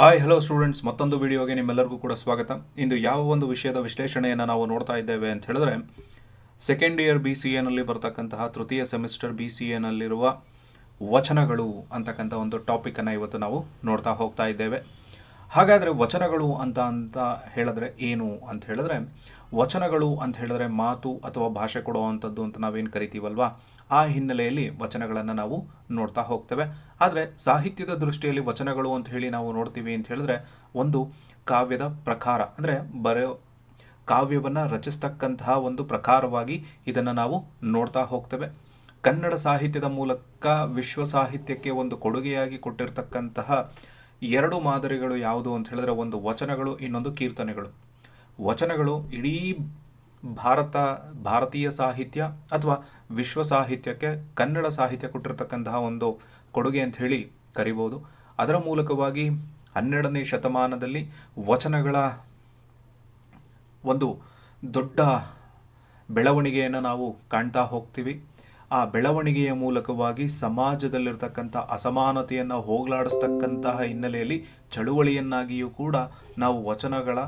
Hi hello students ಮತ್ತೊಂದು ವಿಡಿಯೋಗೆ ನಿಮ್ಮೆಲ್ಲರಿಗೂ ಕೂಡ ಸ್ವಾಗತ. ಇಂದು ಯಾವ ಒಂದು ವಿಷಯದ ವಿಶ್ಲೇಷಣೆಯನ್ನು ನಾವು ನೋಡ್ತಾ ಇದ್ದೇವೆ ಅಂತ ಹೇಳಿದ್ರೆ ಸೆಕೆಂಡ್ ಇಯರ್ ಬಿ ಸಿ ಎನಲ್ಲಿ ಬರ್ತಕ್ಕಂತಹ ತೃತೀಯ ಸೆಮಿಸ್ಟರ್ ಬಿ ಸಿ ಎನಲ್ಲಿರುವ ವಚನಗಳು ಅಂತಕ್ಕಂಥ ಒಂದು ಟಾಪಿಕನ್ನು ಇವತ್ತು ನಾವು ನೋಡ್ತಾ ಹೋಗ್ತಾ ಇದ್ದೇವೆ. ಹಾಗಾದರೆ ವಚನಗಳು ಅಂತ ಅಂತ ಹೇಳಿದ್ರೆ ಏನು ಅಂತ ಹೇಳಿದ್ರೆ, ವಚನಗಳು ಅಂತ ಹೇಳಿದ್ರೆ ಮಾತು ಅಥವಾ ಭಾಷೆ ಕೊಡುವಂಥದ್ದು ಅಂತ ನಾವೇನು ಕರಿತೀವಲ್ವ? ಆ ಹಿನ್ನೆಲೆಯಲ್ಲಿ ವಚನಗಳನ್ನು ನಾವು ನೋಡ್ತಾ ಹೋಗ್ತೇವೆ. ಆದರೆ ಸಾಹಿತ್ಯದ ದೃಷ್ಟಿಯಲ್ಲಿ ವಚನಗಳು ಅಂತ ಹೇಳಿ ನಾವು ನೋಡ್ತೀವಿ ಅಂತ ಹೇಳಿದ್ರೆ, ಒಂದು ಕಾವ್ಯದ ಪ್ರಕಾರ, ಅಂದರೆ ಬರೆಯೋ ಕಾವ್ಯವನ್ನು ರಚಿಸ್ತಕ್ಕಂತಹ ಒಂದು ಪ್ರಕಾರವಾಗಿ ಇದನ್ನು ನಾವು ನೋಡ್ತಾ ಹೋಗ್ತೇವೆ. ಕನ್ನಡ ಸಾಹಿತ್ಯದ ಮೂಲಕ ವಿಶ್ವ ಸಾಹಿತ್ಯಕ್ಕೆ ಒಂದು ಕೊಡುಗೆಯಾಗಿ ಕೊಟ್ಟಿರ್ತಕ್ಕಂತಹ ಎರಡು ಮಾದರಿಗಳು ಯಾವುದು ಅಂತ ಹೇಳಿದ್ರೆ ಒಂದು ವಚನಗಳು, ಇನ್ನೊಂದು ಕೀರ್ತನೆಗಳು. ವಚನಗಳು ಇಡೀ ಭಾರತ, ಭಾರತೀಯ ಸಾಹಿತ್ಯ ಅಥವಾ ವಿಶ್ವ ಸಾಹಿತ್ಯಕ್ಕೆ ಕನ್ನಡ ಸಾಹಿತ್ಯ ಕೊಟ್ಟಿರತಕ್ಕಂತಹ ಒಂದು ಕೊಡುಗೆ ಅಂತ ಹೇಳಿ ಕರಿಬೋದು. ಅದರ ಮೂಲಕವಾಗಿ ಹನ್ನೆರಡನೇ ಶತಮಾನದಲ್ಲಿ ವಚನಗಳ ಒಂದು ದೊಡ್ಡ ಬೆಳವಣಿಗೆಯನ್ನು ನಾವು ಕಾಣ್ತಾ ಹೋಗ್ತೀವಿ. ಆ ಬೆಳವಣಿಗೆಯ ಮೂಲಕವಾಗಿ ಸಮಾಜದಲ್ಲಿರ್ತಕ್ಕಂಥ ಅಸಮಾನತೆಯನ್ನು ಹೋಗಲಾಡಿಸ್ತಕ್ಕಂತಹ ಹಿನ್ನೆಲೆಯಲ್ಲಿ ಚಳುವಳಿಯನ್ನಾಗಿಯೂ ಕೂಡ ನಾವು ವಚನಗಳ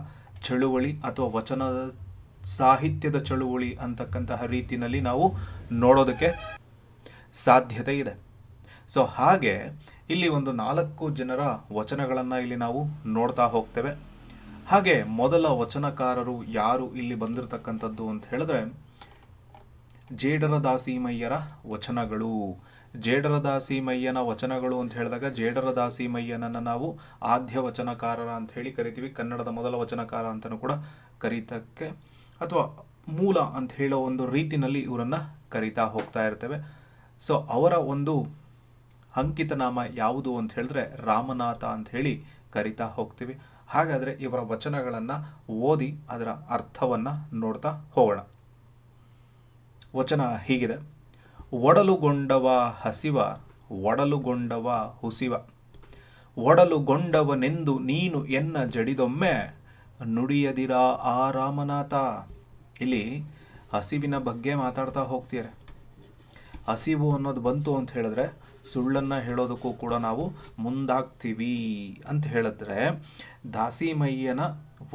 ಚಳುವಳಿ ಅಥವಾ ವಚನದ ಸಾಹಿತ್ಯದ ಚಳುವಳಿ ಅಂತಕ್ಕಂತಹ ರೀತಿಯಲ್ಲಿ ನಾವು ನೋಡೋದಕ್ಕೆ ಸಾಧ್ಯತೆ ಇದೆ. ಸೊ, ಹಾಗೆ ಇಲ್ಲಿ ಒಂದು ನಾಲ್ಕು ಜನರ ವಚನಗಳನ್ನು ಇಲ್ಲಿ ನಾವು ನೋಡ್ತಾ ಹೋಗ್ತೇವೆ. ಹಾಗೆ ಮೊದಲ ವಚನಕಾರರು ಯಾರು ಇಲ್ಲಿ ಬಂದಿರತಕ್ಕಂಥದ್ದು ಅಂತ ಹೇಳಿದ್ರೆ ಜೇಡರ ದಾಸಿಮಯ್ಯರ ವಚನಗಳು. ಜೇಡರ ದಾಸಿಮಯ್ಯನ ವಚನಗಳು ಅಂತ ಹೇಳಿದಾಗ ಜೇಡರ ದಾಸಿಮಯ್ಯನನ್ನು ನಾವು ಆದ್ಯ ವಚನಕಾರರ ಅಂತ ಹೇಳಿ ಕರಿತೀವಿ. ಕನ್ನಡದ ಮೊದಲ ವಚನಕಾರ ಅಂತಲೂ ಕೂಡ ಕರೀತಕ್ಕೆ ಅಥವಾ ಮೂಲ ಅಂತ ಹೇಳೋ ಒಂದು ರೀತಿನಲ್ಲಿ ಇವರನ್ನು ಕರೀತಾ ಹೋಗ್ತಾ ಇರ್ತೇವೆ. ಸೊ ಅವರ ಒಂದು ಅಂಕಿತ ನಾಮ ಯಾವುದು ಅಂತ ಹೇಳಿದ್ರೆ ರಾಮನಾಥ ಅಂತ ಹೇಳಿ ಕರಿತಾ ಹೋಗ್ತೀವಿ. ಹಾಗಾದರೆ ಇವರ ವಚನಗಳನ್ನು ಓದಿ ಅದರ ಅರ್ಥವನ್ನು ನೋಡ್ತಾ ಹೋಗೋಣ. ವಚನ ಹೀಗಿದೆ. ಒಡಲುಗೊಂಡವ ಹಸಿವ, ಒಡಲುಗೊಂಡವ ಹುಸಿವ. ಒಡಲುಗೊಂಡವನೆಂದು ನೀನು ಎನ್ನ ಜಡಿದೊಮ್ಮೆ ನುಡಿಯದಿರಾ ಆ ರಾಮನಾಥ? ಇಲ್ಲಿ ಹಸಿವಿನ ಬಗ್ಗೆ ಮಾತಾಡ್ತಾ ಹೋಗ್ತೀರ ಹಸಿವು ಅನ್ನೋದು ಬಂತು ಅಂತ ಹೇಳಿದ್ರೆ ಸುಳ್ಳನ್ನು ಹೇಳೋದಕ್ಕೂ ಕೂಡ ನಾವು ಮುಂದಾಗ್ತೀವಿ ಅಂತ ಹೇಳಿದ್ರೆ ದಾಸಿಮಯ್ಯನ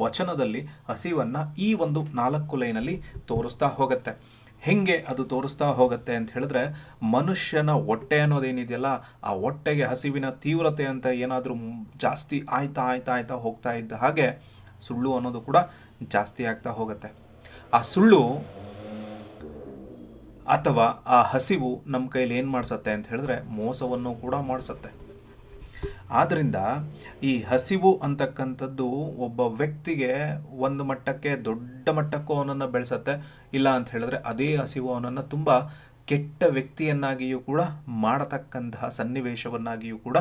ವಚನದಲ್ಲಿ ಹಸಿವನ್ನು ಈ ಒಂದು ನಾಲ್ಕು ಲೈನಲ್ಲಿ ತೋರಿಸ್ತಾ ಹೋಗುತ್ತೆ. ಹೆಂಗೆ ಅದು ತೋರಿಸ್ತಾ ಹೋಗುತ್ತೆ ಅಂತ ಹೇಳಿದ್ರೆ, ಮನುಷ್ಯನ ಹೊಟ್ಟೆ ಅನ್ನೋದೇನಿದೆಯಲ್ಲ, ಆ ಹೊಟ್ಟೆಗೆ ಹಸಿವಿನ ತೀವ್ರತೆ ಅಂತ ಏನಾದರೂ ಜಾಸ್ತಿ ಆಯ್ತಾ ಆಯ್ತಾ ಆಯ್ತಾ ಹೋಗ್ತಾ ಇದ್ದ ಹಾಗೆ ಸುಳ್ಳು ಅನ್ನೋದು ಕೂಡ ಜಾಸ್ತಿ ಆಗ್ತಾ ಹೋಗುತ್ತೆ. ಆ ಸುಳ್ಳು ಅಥವಾ ಆ ಹಸಿವು ನಮ್ಮ ಕೈಲಿ ಏನು ಮಾಡಿಸತ್ತೆ ಅಂತ ಹೇಳಿದ್ರೆ ಮೋಸವನ್ನು ಕೂಡ ಮಾಡಿಸತ್ತೆ. ಆದ್ದರಿಂದ ಈ ಹಸಿವು ಅಂತಕ್ಕಂಥದ್ದು ಒಬ್ಬ ವ್ಯಕ್ತಿಗೆ ಒಂದು ಮಟ್ಟಕ್ಕೆ ದೊಡ್ಡ ಮಟ್ಟಕ್ಕೂ ಅವನನ್ನು ಬೆಳೆಸತ್ತೆ. ಇಲ್ಲ ಅಂತ ಹೇಳಿದ್ರೆ ಅದೇ ಹಸಿವು ಅವನನ್ನು ತುಂಬ ಕೆಟ್ಟ ವ್ಯಕ್ತಿಯನ್ನಾಗಿಯೂ ಕೂಡ ಮಾಡತಕ್ಕಂತಹ ಸನ್ನಿವೇಶವನ್ನಾಗಿಯೂ ಕೂಡ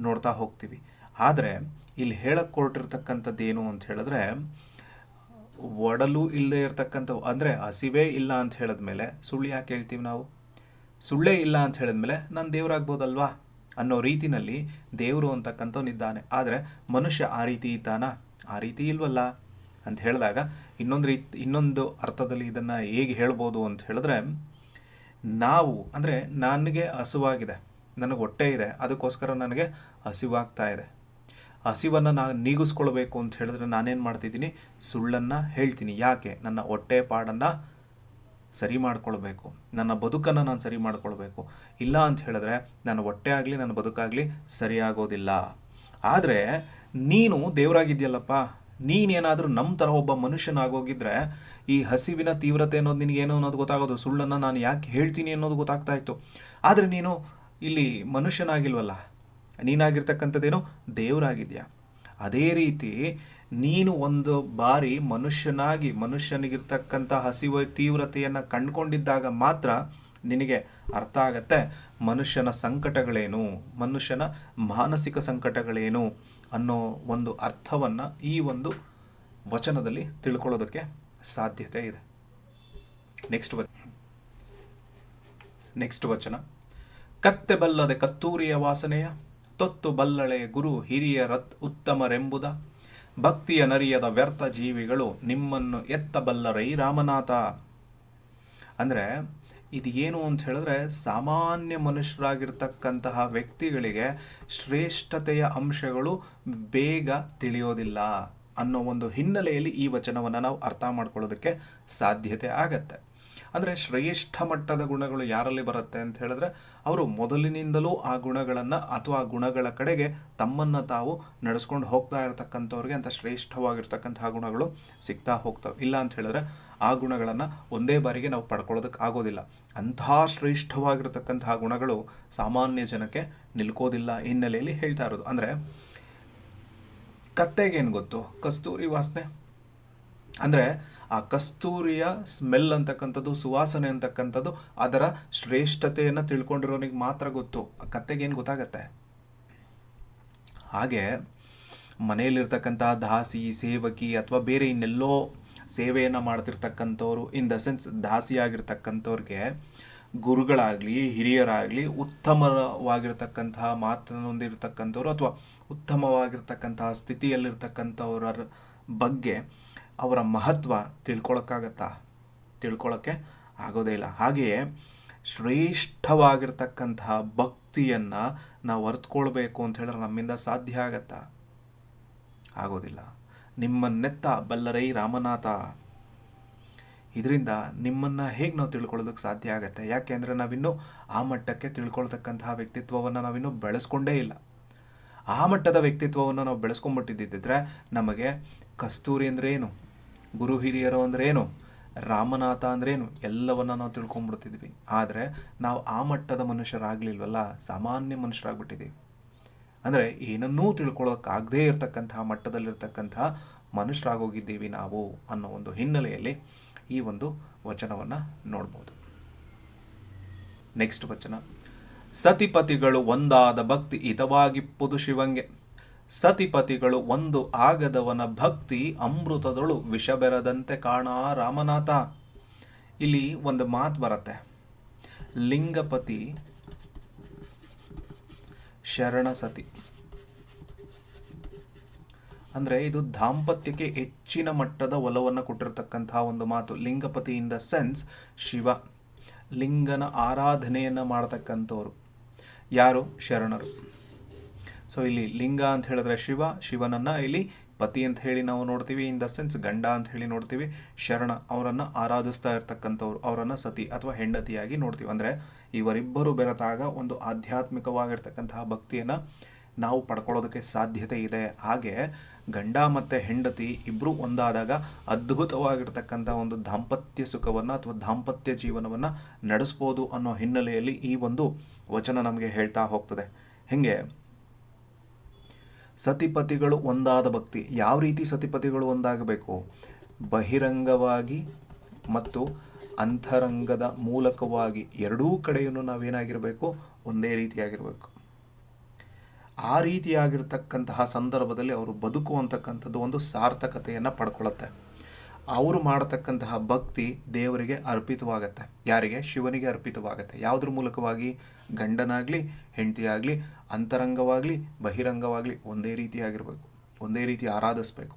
ನೋಡ್ತಾ ಹೋಗ್ತೀವಿ. ಆದರೆ ಇಲ್ಲಿ ಹೇಳಕ್ಕೆ ಹೊರಟಿರ್ತಕ್ಕಂಥದ್ದು ಏನು ಅಂತ ಹೇಳಿದ್ರೆ, ಒಡಲು ಇಲ್ಲದೆ ಇರತಕ್ಕಂಥವು, ಅಂದರೆ ಹಸಿವೇ ಇಲ್ಲ ಅಂತ ಹೇಳಿದ್ಮೇಲೆ ಸುಳ್ಳು ಯಾಕೆ ಹೇಳ್ತೀವಿ ನಾವು? ಸುಳ್ಳೇ ಇಲ್ಲ ಅಂತ ಹೇಳಿದ್ಮೇಲೆ ನಾನು ದೇವರಾಗ್ಬೋದಲ್ವಾ? ಅನ್ನೋ ರೀತಿನಲ್ಲಿ ದೇವರು ಅಂತಕ್ಕಂಥವನಿದ್ದಾನೆ. ಆದರೆ ಮನುಷ್ಯ ಆ ರೀತಿ ಇದ್ದಾನಾ? ಆ ರೀತಿ ಇಲ್ವಲ್ಲ? ಅಂತ ಹೇಳಿದಾಗ ಇನ್ನೊಂದು ರೀತಿ ಇನ್ನೊಂದು ಅರ್ಥದಲ್ಲಿ ಇದನ್ನು ಹೇಗೆ ಹೇಳ್ಬೋದು ಅಂತ ಹೇಳಿದ್ರೆ, ನಾವು, ಅಂದರೆ ನನಗೆ ಹಸುವಾಗಿದೆ. ನನಗೆ ಹೊಟ್ಟೆ ಇದೆ. ಅದಕ್ಕೋಸ್ಕರ ನನಗೆ ಹಸಿವಾಗ್ತಾ ಇದೆ. ಹಸಿವನ್ನು ನಾನು ನೀಗಿಸ್ಕೊಳ್ಬೇಕು ಅಂತ ಹೇಳಿದ್ರೆ ನಾನೇನು ಮಾಡ್ತಿದ್ದೀನಿ? ಸುಳ್ಳನ್ನು ಹೇಳ್ತೀನಿ. ಯಾಕೆ? ನನ್ನ ಹೊಟ್ಟೆ ಪಾಡನ್ನು ಸರಿ ಮಾಡ್ಕೊಳ್ಬೇಕು. ನನ್ನ ಬದುಕನ್ನು ನಾನು ಸರಿ ಮಾಡ್ಕೊಳ್ಬೇಕು. ಇಲ್ಲ ಅಂತ ಹೇಳಿದ್ರೆ ನನ್ನ ಹೊಟ್ಟೆ ಆಗಲಿ, ನನ್ನ ಬದುಕಾಗಲಿ ಸರಿಯಾಗೋದಿಲ್ಲ ಆದರೆ ನೀನು ದೇವರಾಗಿದ್ಯಲ್ಲಪ್ಪ. ನೀನೇನಾದರೂ ನಮ್ಮ ಥರ ಒಬ್ಬ ಮನುಷ್ಯನಾಗೋಗಿದ್ರೆ ಈ ಹಸಿವಿನ ತೀವ್ರತೆ ಅನ್ನೋದು ನಿನಗೇನು ಅನ್ನೋದು ಗೊತ್ತಾಗೋದು? ಸುಳ್ಳನ್ನು ನಾನು ಯಾಕೆ ಹೇಳ್ತೀನಿ ಅನ್ನೋದು ಗೊತ್ತಾಗ್ತಾ ಇತ್ತು. ಆದರೆ ನೀನು ಇಲ್ಲಿ ಮನುಷ್ಯನಾಗಿಲ್ವಲ್ಲ. ನೀನಾಗಿರ್ತಕ್ಕಂಥದ್ದೇನು ದೇವರಾಗಿದೆಯಾ? ಅದೇ ರೀತಿ ನೀನು ಒಂದು ಬಾರಿ ಮನುಷ್ಯನಾಗಿ, ಮನುಷ್ಯನಿಗಿರ್ತಕ್ಕಂಥ ಹಸಿವು, ತೀವ್ರತೆಯನ್ನು ಕಂಡುಕೊಂಡಿದ್ದಾಗ ಮಾತ್ರ ನಿನಗೆ ಅರ್ಥ ಆಗತ್ತೆ. ಮನುಷ್ಯನ ಸಂಕಟಗಳೇನು? ಮನುಷ್ಯನ ಮಾನಸಿಕ ಸಂಕಟಗಳೇನು? ಅನ್ನೋ ಒಂದು ಅರ್ಥವನ್ನು ಈ ಒಂದು ವಚನದಲ್ಲಿ ತಿಳ್ಕೊಳ್ಳೋದಕ್ಕೆ ಸಾಧ್ಯತೆ ಇದೆ. ನೆಕ್ಸ್ಟ್ ವಚನ ನೆಕ್ಸ್ಟ್ ವಚನ. ಕತ್ತೆ ಬಲ್ಲದೆ ಕತ್ತೂರಿಯ ವಾಸನೆಯ, ತೊತ್ತು ಬಲ್ಲಳೆ ಗುರು ಹಿರಿಯ ರತ್ ಉತ್ತಮರೆಂಬುದ. ಭಕ್ತಿಯ ನರಿಯದ ವ್ಯರ್ಥ ಜೀವಿಗಳು ನಿಮ್ಮನ್ನು ಎತ್ತಬಲ್ಲರೈ ರಾಮನಾಥ. ಅಂದರೆ ಇದು ಏನು ಅಂತ ಹೇಳಿದ್ರೆ ಸಾಮಾನ್ಯ ಮನುಷ್ಯರಾಗಿರ್ತಕ್ಕಂತಹ ವ್ಯಕ್ತಿಗಳಿಗೆ ಶ್ರೇಷ್ಠತೆಯ ಅಂಶಗಳು ಬೇಗ ತಿಳಿಯೋದಿಲ್ಲ ಅನ್ನೋ ಒಂದು ಹಿನ್ನೆಲೆಯಲ್ಲಿ ಈ ವಚನವನ್ನು ನಾವು ಅರ್ಥ ಮಾಡ್ಕೊಳ್ಳೋದಕ್ಕೆ ಸಾಧ್ಯತೆ ಆಗತ್ತೆ. ಅಂದರೆ ಶ್ರೇಷ್ಠ ಮಟ್ಟದ ಗುಣಗಳು ಯಾರಲ್ಲಿ ಬರುತ್ತೆ ಅಂತ ಹೇಳಿದ್ರೆ, ಅವರು ಮೊದಲಿನಿಂದಲೂ ಆ ಗುಣಗಳನ್ನು ಅಥವಾ ಆ ಗುಣಗಳ ಕಡೆಗೆ ತಮ್ಮನ್ನು ತಾವು ನಡೆಸ್ಕೊಂಡು ಹೋಗ್ತಾ ಇರತಕ್ಕಂಥವ್ರಿಗೆ ಅಂತ ಶ್ರೇಷ್ಠವಾಗಿರ್ತಕ್ಕಂತಹ ಗುಣಗಳು ಸಿಗ್ತಾ ಹೋಗ್ತವೆ. ಇಲ್ಲ ಅಂತ ಹೇಳಿದ್ರೆ ಆ ಗುಣಗಳನ್ನು ಒಂದೇ ಬಾರಿಗೆ ನಾವು ಪಡ್ಕೊಳ್ಳೋದಕ್ಕೆ ಆಗೋದಿಲ್ಲ. ಅಂಥ ಶ್ರೇಷ್ಠವಾಗಿರ್ತಕ್ಕಂತಹ ಗುಣಗಳು ಸಾಮಾನ್ಯ ಜನಕ್ಕೆ ನಿಲ್ಕೋದಿಲ್ಲ ಹಿನ್ನೆಲೆಯಲ್ಲಿ ಹೇಳ್ತಾ ಇರೋದು. ಅಂದರೆ ಕತ್ತೆಗೇನು ಗೊತ್ತು? ಕಸ್ತೂರಿ ವಾಸನೆ. ಅಂದರೆ ಆ ಕಸ್ತೂರಿಯ ಸ್ಮೆಲ್ ಅಂತಕ್ಕಂಥದ್ದು, ಸುವಾಸನೆ ಅಂತಕ್ಕಂಥದ್ದು, ಅದರ ಶ್ರೇಷ್ಠತೆಯನ್ನು ತಿಳ್ಕೊಂಡಿರೋನಿಗೆ ಮಾತ್ರ ಗೊತ್ತು. ಆ ಕತ್ತೆಗೇನು ಗೊತ್ತಾಗತ್ತೆ? ಹಾಗೆ ಮನೆಯಲ್ಲಿರ್ತಕ್ಕಂಥ ದಾಸಿ, ಸೇವಕಿ ಅಥವಾ ಬೇರೆ ಇನ್ನೆಲ್ಲೋ ಸೇವೆಯನ್ನು ಮಾಡ್ತಿರ್ತಕ್ಕಂಥವ್ರು, ಇನ್ ದ ಸೆನ್ಸ್ ದಾಸಿಯಾಗಿರ್ತಕ್ಕಂಥವ್ರಿಗೆ ಗುರುಗಳಾಗಲಿ, ಹಿರಿಯರಾಗಲಿ ಉತ್ತಮವಾಗಿರ್ತಕ್ಕಂತಹ ಮಾತನ್ನು ಅಥವಾ ಉತ್ತಮವಾಗಿರ್ತಕ್ಕಂತಹ ಸ್ಥಿತಿಯಲ್ಲಿರ್ತಕ್ಕಂಥವ್ರ ಬಗ್ಗೆ ಅವರ ಮಹತ್ವ ತಿಳ್ಕೊಳಕ್ಕಾಗತ್ತಾ? ತಿಳ್ಕೊಳ್ಳೋಕ್ಕೆ ಆಗೋದೇ ಇಲ್ಲ. ಹಾಗೆಯೇ ಶ್ರೇಷ್ಠವಾಗಿರ್ತಕ್ಕಂತಹ ಭಕ್ತಿಯನ್ನು ನಾವು ಅರ್ತ್ಕೊಳ್ಬೇಕು ಅಂತ ಹೇಳಿದ್ರೆ ನಮ್ಮಿಂದ ಸಾಧ್ಯ ಆಗತ್ತಾ? ಆಗೋದಿಲ್ಲ. ನಿಮ್ಮನ್ನೆತ್ತ ಬಲ್ಲರೈ ರಾಮನಾಥ. ಇದರಿಂದ ನಿಮ್ಮನ್ನು ಹೇಗೆ ನಾವು ತಿಳ್ಕೊಳ್ಳೋದಕ್ಕೆ ಸಾಧ್ಯ ಆಗುತ್ತೆ? ಯಾಕೆ ಅಂದರೆ ನಾವಿನ್ನೂ ಆ ಮಟ್ಟಕ್ಕೆ ತಿಳ್ಕೊಳ್ತಕ್ಕಂತಹ ವ್ಯಕ್ತಿತ್ವವನ್ನು ನಾವಿನ್ನೂ ಬೆಳೆಸ್ಕೊಂಡೇ ಇಲ್ಲ. ಆ ಮಟ್ಟದ ವ್ಯಕ್ತಿತ್ವವನ್ನು ನಾವು ಬೆಳೆಸ್ಕೊಂಬಿಟ್ಟಿದ್ದಿದ್ದರೆ ನಮಗೆ ಕಸ್ತೂರಿ ಅಂದರೆ ಏನು? ಗುರು ಹಿರಿಯರು ಅಂದ್ರೆ ಏನು? ರಾಮನಾಥ ಅಂದ್ರೇನು ಎಲ್ಲವನ್ನ ನಾವು ತಿಳ್ಕೊಂಡ್ಬಿಡ್ತಿದ್ವಿ. ಆದರೆ ನಾವು ಆ ಮಟ್ಟದ ಮನುಷ್ಯರಾಗಲಿಲ್ವಲ್ಲ? ಸಾಮಾನ್ಯ ಮನುಷ್ಯರಾಗ್ಬಿಟ್ಟಿದ್ದೀವಿ ಅಂದರೆ ಏನನ್ನೂ ತಿಳ್ಕೊಳ್ಳೋಕ್ಕಾಗದೇ ಇರತಕ್ಕಂತಹ ಮಟ್ಟದಲ್ಲಿರ್ತಕ್ಕಂತಹ ಮನುಷ್ಯರಾಗೋಗಿದ್ದೀವಿ ನಾವು ಅನ್ನೋ ಒಂದು ಹಿನ್ನೆಲೆಯಲ್ಲಿ ಈ ಒಂದು ವಚನವನ್ನು ನೋಡ್ಬೋದು. ನೆಕ್ಸ್ಟ್ ವಚನ. ಸತಿಪತಿಗಳು ಒಂದಾದ ಭಕ್ತಿ ಹಿತವಾಗಿಪ್ಪುದು ಶಿವಂಗೆ ಸತಿಪತಿಗಳು ಒಂದು ಆಗದವನ ಭಕ್ತಿ ಅಮೃತದಳು ವಿಷ ಬೆರದಂತೆ ಕಾಣ ರಾಮನಾಥ. ಇಲ್ಲಿ ಒಂದು ಮಾತು ಬರುತ್ತೆ. ಲಿಂಗಪತಿ ಶರಣ ಸತಿ. ಅಂದರೆ ಇದು ದಾಂಪತ್ಯಕ್ಕೆ ಹೆಚ್ಚಿನ ಮಟ್ಟದ ಒಲವನ್ನು ಕೊಟ್ಟಿರತಕ್ಕಂತಹ ಒಂದು ಮಾತು. ಲಿಂಗಪತಿ ಇನ್ ದ ಸೆನ್ಸ್ ಶಿವ. ಲಿಂಗನ ಆರಾಧನೆಯನ್ನು ಮಾಡತಕ್ಕಂಥವ್ರು. ಯಾರು? ಶರಣರು. ಸೊ ಇಲ್ಲಿ ಲಿಂಗ ಅಂತ ಹೇಳಿದ್ರೆ ಶಿವ, ಶಿವನನ್ನು ಇಲ್ಲಿ ಪತಿ ಅಂತ ಹೇಳಿ ನಾವು ನೋಡ್ತೀವಿ ಇನ್ ದ ಸೆನ್ಸ್ ಗಂಡ ಅಂತ ಹೇಳಿ ನೋಡ್ತೀವಿ, ಶರಣ ಅವರನ್ನು ಆರಾಧಿಸ್ತಾ ಇರ್ತಕ್ಕಂಥವ್ರು, ಅವರನ್ನು ಸತಿ ಅಥವಾ ಹೆಂಡತಿಯಾಗಿ ನೋಡ್ತೀವಿ. ಅಂದರೆ ಇವರಿಬ್ಬರು ಬೆರೆತಾಗ ಒಂದು ಆಧ್ಯಾತ್ಮಿಕವಾಗಿರ್ತಕ್ಕಂತಹ ಭಕ್ತಿಯನ್ನು ನಾವು ಪಡ್ಕೊಳ್ಳೋದಕ್ಕೆ ಸಾಧ್ಯತೆ ಇದೆ. ಹಾಗೆ ಗಂಡ ಮತ್ತು ಹೆಂಡತಿ ಇಬ್ಬರು ಒಂದಾದಾಗ ಅದ್ಭುತವಾಗಿರ್ತಕ್ಕಂಥ ಒಂದು ದಾಂಪತ್ಯ ಸುಖವನ್ನು ಅಥವಾ ದಾಂಪತ್ಯ ಜೀವನವನ್ನು ನಡೆಸ್ಬೋದು ಅನ್ನೋ ಹಿನ್ನೆಲೆಯಲ್ಲಿ ಈ ಒಂದು ವಚನ ನಮಗೆ ಹೇಳ್ತಾ ಹೋಗ್ತದೆ. ಹೇಗೆ? ಸತಿಪತಿಗಳು ಒಂದಾದ ಭಕ್ತಿ. ಯಾವ ರೀತಿ ಸತಿಪತಿಗಳು ಒಂದಾಗಬೇಕು? ಬಹಿರಂಗವಾಗಿ ಮತ್ತು ಅಂತರಂಗದ ಮೂಲಕವಾಗಿ ಎರಡೂ ಕಡೆಯನ್ನು ನಾವೇನಾಗಿರಬೇಕು? ಒಂದೇ ರೀತಿಯಾಗಿರಬೇಕು. ಆ ರೀತಿಯಾಗಿರ್ತಕ್ಕಂತಹ ಸಂದರ್ಭದಲ್ಲಿ ಅವರು ಬದುಕುವಂತಕ್ಕಂಥದ್ದು ಒಂದು ಸಾರ್ಥಕತೆಯನ್ನು ಪಡ್ಕೊಳ್ಳುತ್ತೆ ಅವರು ಮಾಡತಕ್ಕಂತಹ ಭಕ್ತಿ ದೇವರಿಗೆ ಅರ್ಪಿತವಾಗತ್ತೆ. ಯಾರಿಗೆ? ಶಿವನಿಗೆ ಅರ್ಪಿತವಾಗತ್ತೆ. ಯಾವುದ್ರ ಮೂಲಕವಾಗಿ? ಗಂಡನಾಗಲಿ, ಹೆಂಡತಿಯಾಗಲಿ, ಅಂತರಂಗವಾಗಲಿ, ಬಹಿರಂಗವಾಗಲಿ ಒಂದೇ ರೀತಿಯಾಗಿರಬೇಕು ಒಂದೇ ರೀತಿ ಆರಾಧಿಸ್ಬೇಕು.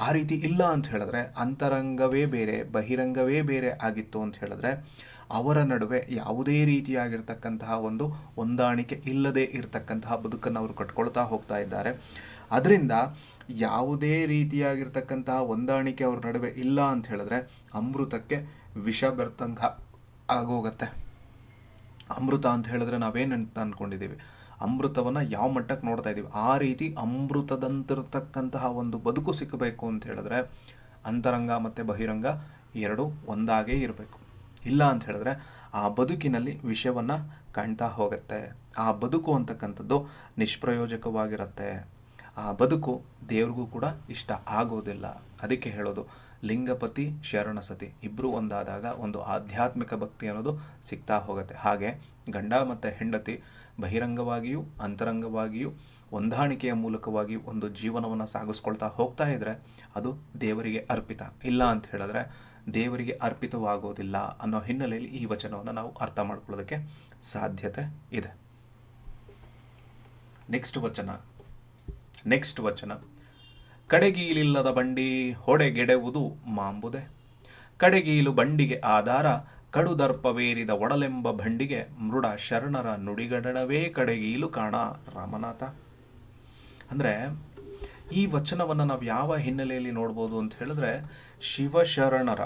ಆ ರೀತಿ ಇಲ್ಲ ಅಂತ ಹೇಳಿದ್ರೆ ಅಂತರಂಗವೇ ಬೇರೆ, ಬಹಿರಂಗವೇ ಬೇರೆ ಆಗಿತ್ತು ಅಂತ ಹೇಳಿದ್ರೆ ಅವರ ನಡುವೆ ಯಾವುದೇ ರೀತಿಯಾಗಿರ್ತಕ್ಕಂತಹ ಒಂದು ಹೊಂದಾಣಿಕೆ ಇಲ್ಲದೆ ಇರತಕ್ಕಂತಹ ಬದುಕನ್ನು ಅವರು ಕಟ್ಕೊಳ್ತಾ ಹೋಗ್ತಾ ಇದ್ದಾರೆ. ಅದರಿಂದ ಯಾವುದೇ ರೀತಿಯಾಗಿರ್ತಕ್ಕಂತಹ ಹೊಂದಾಣಿಕೆ ಅವ್ರ ನಡುವೆ ಇಲ್ಲ ಅಂತ ಹೇಳಿದ್ರೆ ಅಮೃತಕ್ಕೆ ವಿಷ ಬೆರ್ತಂಗೆ ಆಗೋಗತ್ತೆ. ಅಮೃತ ಅಂತ ಹೇಳಿದ್ರೆ ನಾವೇನು ಅಂತ ಅಂದ್ಕೊಂಡಿದ್ದೀವಿ ಅಮೃತವನ್ನು ಯಾವ ಮಟ್ಟಕ್ಕೆ ನೋಡ್ತಾ ಇದ್ದೀವಿ? ಆ ರೀತಿ ಅಮೃತದಂತಿರ್ತಕ್ಕಂತಹ ಒಂದು ಬದುಕು ಸಿಕ್ಕಬೇಕು ಅಂತ ಹೇಳಿದ್ರೆ ಅಂತರಂಗ ಮತ್ತು ಬಹಿರಂಗ ಎರಡು ಒಂದಾಗೇ ಇರಬೇಕು. ಇಲ್ಲ ಅಂತ ಹೇಳಿದ್ರೆ ಆ ಬದುಕಿನಲ್ಲಿ ವಿಷವನ್ನು ಕಾಣ್ತಾ ಹೋಗುತ್ತೆ. ಆ ಬದುಕು ಅಂತಕ್ಕಂಥದ್ದು ನಿಷ್ಪ್ರಯೋಜಕವಾಗಿರುತ್ತೆ. ಆ ಬದುಕು ದೇವ್ರಿಗೂ ಕೂಡ ಇಷ್ಟ ಆಗೋದಿಲ್ಲ. ಅದಕ್ಕೆ ಹೇಳೋದು, ಲಿಂಗಪತಿ ಶರಣಸತಿ ಇಬ್ಬರು ಒಂದಾದಾಗ ಒಂದು ಆಧ್ಯಾತ್ಮಿಕ ಭಕ್ತಿ ಅನ್ನೋದು ಸಿಗ್ತಾ ಹೋಗುತ್ತೆ. ಹಾಗೆ ಗಂಡ ಮತ್ತು ಹೆಂಡತಿ ಬಹಿರಂಗವಾಗಿಯೂ, ಅಂತರಂಗವಾಗಿಯೂ, ಹೊಂದಾಣಿಕೆಯ ಮೂಲಕವಾಗಿ ಒಂದು ಜೀವನವನ್ನು ಸಾಗಿಸ್ಕೊಳ್ತಾ ಹೋಗ್ತಾ ಇದ್ದರೆ ಅದು ದೇವರಿಗೆ ಅರ್ಪಿತ. ಇಲ್ಲ ಅಂತ ಹೇಳಿದ್ರೆ ದೇವರಿಗೆ ಅರ್ಪಿತವಾಗೋದಿಲ್ಲ ಅನ್ನೋ ಹಿನ್ನೆಲೆಯಲ್ಲಿ ಈ ವಚನವನ್ನು ನಾವು ಅರ್ಥ ಮಾಡ್ಕೊಳ್ಳೋದಕ್ಕೆ ಸಾಧ್ಯತೆ ಇದೆ. ನೆಕ್ಸ್ಟ್ ವಚನ. ನೆಕ್ಸ್ಟ್ ವಚನ. ಕಡೆಗೀಲಿಲ್ಲದ ಬಂಡಿ ಹೊಡೆಗೆಡೆವುದು ಮಾಂಬುದೆ. ಕಡೆಗೀಲು ಬಂಡಿಗೆ ಆಧಾರ ಕಡುದರ್ಪವೇರಿದ ಒಡಲೆಂಬ ಬಂಡಿಗೆ ಮೃಡ ಶರಣರ ನುಡಿಗಡಣವೇ ಕಡೆಗೀಲು ಕಾಣ ರಾಮನಾಥ. ಅಂದರೆ, ಈ ವಚನವನ್ನು ನಾವು ಯಾವ ಹಿನ್ನೆಲೆಯಲ್ಲಿ ನೋಡ್ಬೋದು ಅಂತ ಹೇಳಿದ್ರೆ, ಶಿವಶರಣರ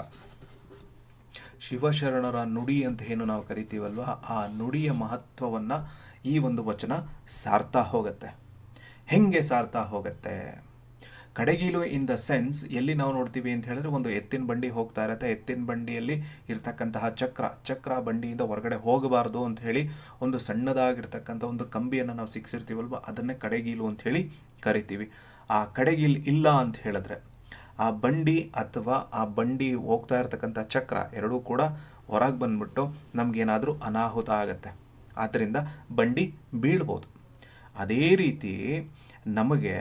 ಶಿವಶರಣರ ನುಡಿ ಅಂತ ಏನು ನಾವು ಕರಿತೀವಲ್ವ? ಆ ನುಡಿಯ ಮಹತ್ವವನ್ನು ಈ ಒಂದು ವಚನ ಸಾರ್ತಾ ಹೋಗುತ್ತೆ. ಹೆಂಗೆ ಸಾರ್ತಾ ಹೋಗುತ್ತೆ? ಕಡೆಗೀಲು ಇನ್ ದ ಸೆನ್ಸ್ ಎಲ್ಲಿ ನಾವು ನೋಡ್ತೀವಿ ಅಂತ ಹೇಳಿದ್ರೆ ಒಂದು ಎತ್ತಿನ ಬಂಡಿ ಹೋಗ್ತಾ ಇರುತ್ತೆ. ಎತ್ತಿನ ಬಂಡಿಯಲ್ಲಿ ಇರ್ತಕ್ಕಂತಹ ಚಕ್ರ ಚಕ್ರ ಬಂಡಿಯಿಂದ ಹೊರಗಡೆ ಹೋಗಬಾರ್ದು ಅಂತ ಹೇಳಿ ಒಂದು ಸಣ್ಣದಾಗಿರ್ತಕ್ಕಂಥ ಒಂದು ಕಂಬಿಯನ್ನು ನಾವು ಸಿಕ್ಸಿರ್ತೀವಲ್ವ, ಅದನ್ನೇ ಕಡೆಗೀಲು ಅಂತ ಹೇಳಿ ಕರಿತೀವಿ. ಆ ಕಡೆಗೀಲ್ ಇಲ್ಲ ಅಂತ ಹೇಳಿದ್ರೆ ಆ ಬಂಡಿ ಅಥವಾ ಆ ಬಂಡಿ ಹೋಗ್ತಾ ಇರ್ತಕ್ಕಂಥ ಚಕ್ರ ಎರಡೂ ಕೂಡ ಹೊರಗೆ ಬಂದ್ಬಿಟ್ಟು ನಮಗೇನಾದರೂ ಅನಾಹುತ ಆಗುತ್ತೆ. ಆದ್ದರಿಂದ ಬಂಡಿ ಬೀಳ್ಬೋದು. ಅದೇ ರೀತಿ ನಮಗೆ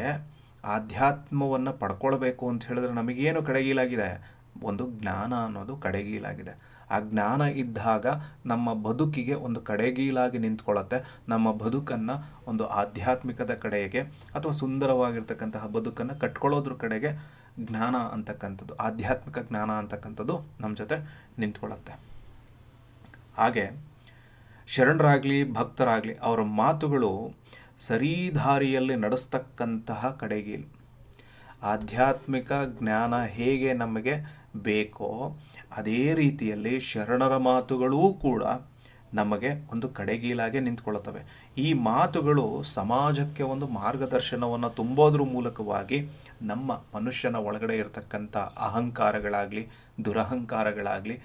ಆಧ್ಯಾತ್ಮವನ್ನು ಪಡ್ಕೊಳ್ಬೇಕು ಅಂತ ಹೇಳಿದ್ರೆ ನಮಗೇನು ಕಡೆಗೀಲಾಗಿದೆ? ಒಂದು ಜ್ಞಾನ ಅನ್ನೋದು ಕಡೆಗೀಲಾಗಿದೆ. ಆ ಜ್ಞಾನ ಇದ್ದಾಗ ನಮ್ಮ ಬದುಕಿಗೆ ಒಂದು ಕಡೆಗೀಲಾಗಿ ನಿಂತ್ಕೊಳ್ಳುತ್ತೆ. ನಮ್ಮ ಬದುಕನ್ನು ಒಂದು ಆಧ್ಯಾತ್ಮಿಕದ ಕಡೆಗೆ ಅಥವಾ ಸುಂದರವಾಗಿರ್ತಕ್ಕಂತಹ ಬದುಕನ್ನು ಕಟ್ಕೊಳ್ಳೋದ್ರ ಕಡೆಗೆ ಜ್ಞಾನ ಅಂತಕ್ಕಂಥದ್ದು, ಆಧ್ಯಾತ್ಮಿಕ ಜ್ಞಾನ ಅಂತಕ್ಕಂಥದ್ದು ನಮ್ಮ ಜೊತೆ ನಿಂತ್ಕೊಳ್ಳುತ್ತೆ. ಹಾಗೆ ಶರಣರಾಗಲಿ, ಭಕ್ತರಾಗಲಿ, ಅವರ ಮಾತುಗಳು ಸರಿದಾರಿಯಲ್ಲಿ ನಡೆಸ್ತಕ್ಕಂತಹ ಕಡೆಗೀಲು ಆಧ್ಯಾತ್ಮಿಕ ಜ್ಞಾನ ಹೇಗೆ ನಮಗೆ ಬೇಕೋ ಅದೇ ರೀತಿಯಲ್ಲಿ ಶರಣರ ಮಾತುಗಳೂ ಕೂಡ ನಮಗೆ ಒಂದು ಕಡೆಗೀಲಾಗೆ ನಿಂತ್ಕೊಳ್ಳುತ್ತವೆ ಈ ಮಾತುಗಳು ಸಮಾಜಕ್ಕೆ ಒಂದು ಮಾರ್ಗದರ್ಶನವನ್ನು ತುಂಬೋದ್ರ ಮೂಲಕವಾಗಿ ನಮ್ಮ ಮನುಷ್ಯನ ಒಳಗಡೆ ಇರತಕ್ಕಂಥ ಅಹಂಕಾರಗಳಾಗಲಿ, ದುರಹಂಕಾರಗಳಾಗಲಿ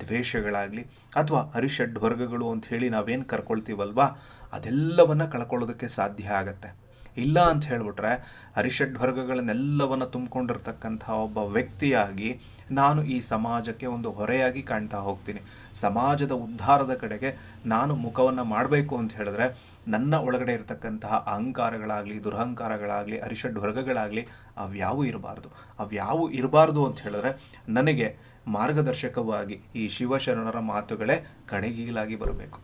ದ್ವೇಷಗಳಾಗಲಿ ಅಥವಾ ಅರಿಷಡ್ ವರ್ಗಗಳು ಅಂತ ಹೇಳಿ ನಾವೇನು ಕರ್ಕೊಳ್ತೀವಲ್ವಾ? ಅದೆಲ್ಲವನ್ನು ಕಳ್ಕೊಳ್ಳೋದಕ್ಕೆ ಸಾಧ್ಯ ಆಗತ್ತೆ. ಇಲ್ಲ ಅಂತ ಹೇಳಿಬಿಟ್ರೆ ಅರಿಷಡ್ ವರ್ಗಗಳನ್ನೆಲ್ಲವನ್ನು ತುಂಬಿಕೊಂಡಿರ್ತಕ್ಕಂಥ ಒಬ್ಬ ವ್ಯಕ್ತಿಯಾಗಿ ನಾನು ಈ ಸಮಾಜಕ್ಕೆ ಒಂದು ಹೊರೆಯಾಗಿ ಕಾಣ್ತಾ ಹೋಗ್ತೀನಿ. ಸಮಾಜದ ಉದ್ಧಾರದ ಕಡೆಗೆ ನಾನು ಮುಖವನ್ನು ಮಾಡಬೇಕು ಅಂತ ಹೇಳಿದ್ರೆ ನನ್ನ ಒಳಗಡೆ ಇರತಕ್ಕಂತಹ ಅಹಂಕಾರಗಳಾಗಲಿ, ದುರಹಂಕಾರಗಳಾಗಲಿ, ಅರಿಷಡ್ ವರ್ಗಗಳಾಗಲಿ ಅವ್ಯಾವು ಇರಬಾರ್ದು. ಅವ್ಯಾವು ಇರಬಾರ್ದು ಅಂತ ಹೇಳಿದ್ರೆ ನನಗೆ ಮಾರ್ಗದರ್ಶಕವಾಗಿ ಈ ಶಿವಶರಣರ ಮಾತುಗಳೇ ಕಡೆಗೀಲಾಗಿ ಬರಬೇಕು.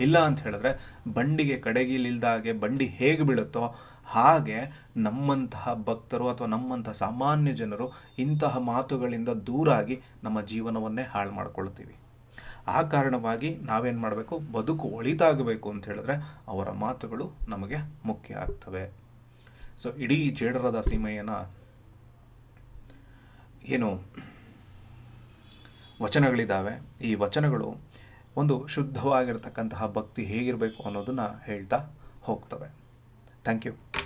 ಇಲ್ಲ ಅಂತ ಹೇಳಿದ್ರೆ ಬಂಡಿಗೆ ಕಡೆಗೀಲಿಲ್ದಾಗೆ ಬಂಡಿ ಹೇಗೆ ಬೀಳುತ್ತೋ ಹಾಗೆ ನಮ್ಮಂತಹ ಭಕ್ತರು ಅಥವಾ ನಮ್ಮಂತಹ ಸಾಮಾನ್ಯ ಜನರು ಇಂತಹ ಮಾತುಗಳಿಂದ ದೂರಾಗಿ ನಮ್ಮ ಜೀವನವನ್ನೇ ಹಾಳು ಮಾಡ್ಕೊಳ್ತೀವಿ ಆ ಕಾರಣವಾಗಿ ನಾವೇನು ಮಾಡಬೇಕು? ಬದುಕು ಒಳಿತಾಗಬೇಕು ಅಂತ ಹೇಳಿದ್ರೆ ಅವರ ಮಾತುಗಳು ನಮಗೆ ಮುಖ್ಯ ಆಗ್ತವೆ. ಸೊ ಇಡೀ ಜೇಡರದ ಸೀಮೆಯನ್ನು ಏನು ವಚನಗಳಿದ್ದಾವೆ. ಈ ವಚನಗಳು ಒಂದು ಶುದ್ಧವಾಗಿರ್ತಕ್ಕಂತಹ ಭಕ್ತಿ ಹೇಗಿರಬೇಕು ಅನ್ನೋದನ್ನು ಹೇಳ್ತಾ ಹೋಗ್ತವೆ. Thank you.